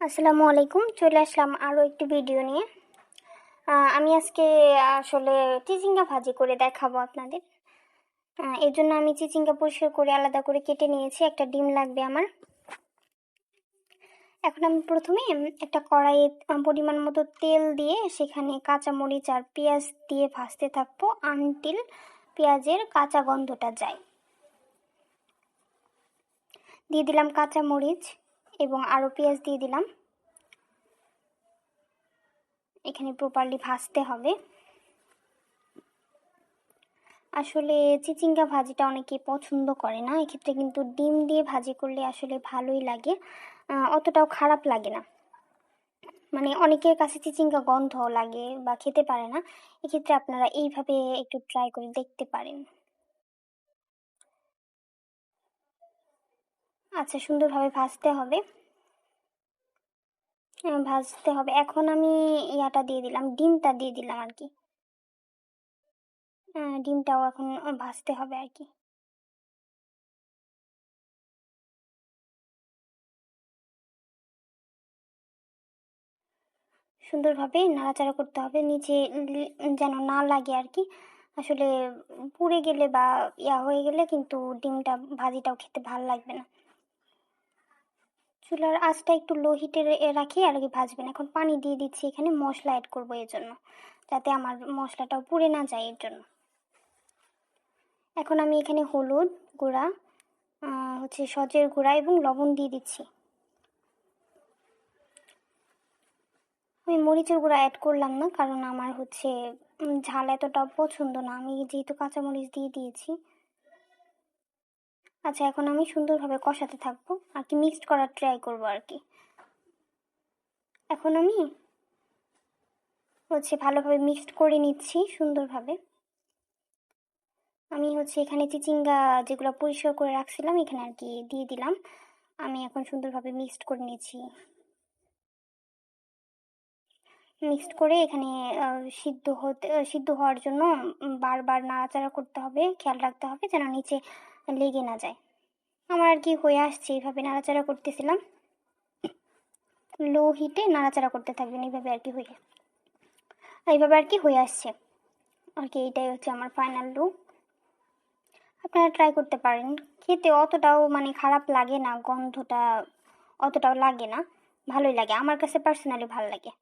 আসসালামু আলাইকুম। চলে আসলাম আরও একটি ভিডিও নিয়ে। আমি আজকে আসলে চিচিঙ্গা ভাজি করে দেখাবো আপনাদের। এর জন্য আমি চিচিঙ্গা পরিষ্কার করে আলাদা করে কেটে নিয়েছি। একটা ডিম লাগবে আমার। এখন আমি প্রথমে একটা কড়াইয়ে পরিমাণ মতো তেল দিয়ে সেখানে কাঁচা মরিচ আর পেঁয়াজ দিয়ে ভাজতে থাকব আনটিল পেঁয়াজের কাঁচা গন্ধটা যায়। দিয়ে দিলাম কাঁচা মরিচ এবং আরও পেঁয়াজ দিয়ে দিলাম। এখানে প্রপারলি ভাজতে হবে। আসলে চিচিঙ্গা ভাজিটা অনেকে পছন্দ করে না, এক্ষেত্রে কিন্তু ডিম দিয়ে ভাজি করলে আসলে ভালোই লাগে। অতটাও খারাপ লাগে না। মানে অনেকের কাছে চিচিঙ্গা গন্ধ লাগে বা খেতে পারে না, এক্ষেত্রে আপনারা এইভাবে একটু ট্রাই করে দেখতে পারেন। আচ্ছা সুন্দরভাবে ভাজতে হবে। ভাজতে হবে। এখন আমি ইয়াটা দিয়ে দিলাম, ডিমটা দিয়ে দিলাম আর কি। ডিমটাও এখন ভাজতে হবে আর কি। সুন্দরভাবে নাড়াচাড়া করতে হবে, নিচে যেন না লাগে আর কি। আসলে পুড়ে গেলে বা ইয়া হয়ে গেলে কিন্তু ডিমটা ভাজিটাও খেতে ভালো লাগবে না। চুলার আঁচটা একটু লো হিটে রাখি আর কি ভাজবেন। এখন পানি দিয়ে দিচ্ছি, এখানে মশলা অ্যাড করব এর জন্য, যাতে আমার মশলাটাও পুড়ে না যায় এর জন্য। এখন আমি এখানে হলুদ গুঁড়া হচ্ছে সজের গুঁড়া এবং লবণ দিয়ে দিচ্ছি। আমি মরিচের গুঁড়া অ্যাড করলাম না, কারণ আমার হচ্ছে ঝাল এতটা পছন্দ না। আমি যেহেতু কাঁচামরিচ দিয়ে দিয়েছি আচ্ছা এখন আমি সুন্দরভাবে কষাতে থাকব আর কি মিক্সড করার ট্রাই করব আর কি। এখন আমি হচ্ছে ভালোভাবে মিক্সড করে নিচ্ছি সুন্দরভাবে। আমি হচ্ছে এখানে চিচিঙ্গা যেগুলো পরিষ্কার করে রাখছিলাম, এখানে আর কি দিয়ে দিলাম। আমি এখন সুন্দরভাবে মিক্সড করে নিয়েছি মিক্সড করে এখানে সিদ্ধ হতে সিদ্ধ হওয়ার জন্য বারবার নাড়াচাড়া করতে হবে, খেয়াল রাখতে হবে যেন নিচে লেগে না যায়। আমার আর কি হয়ে আসছে, এইভাবে নাড়াচাড়া করতেছিলাম। লো হিটে নাড়াচাড়া করতে থাকবেন, এইভাবে আর কি হয়ে, এইভাবে আর কি হয়ে আসছে। আর কি এইটাই হচ্ছে আমার ফাইনাল লুক আপনারা ট্রাই করতে পারেন, খেতে অতটাও মানে খারাপ লাগে না, গন্ধটা অতটাও লাগে না, ভালোই লাগে, আমার কাছে পার্সোনালি ভালো লাগে।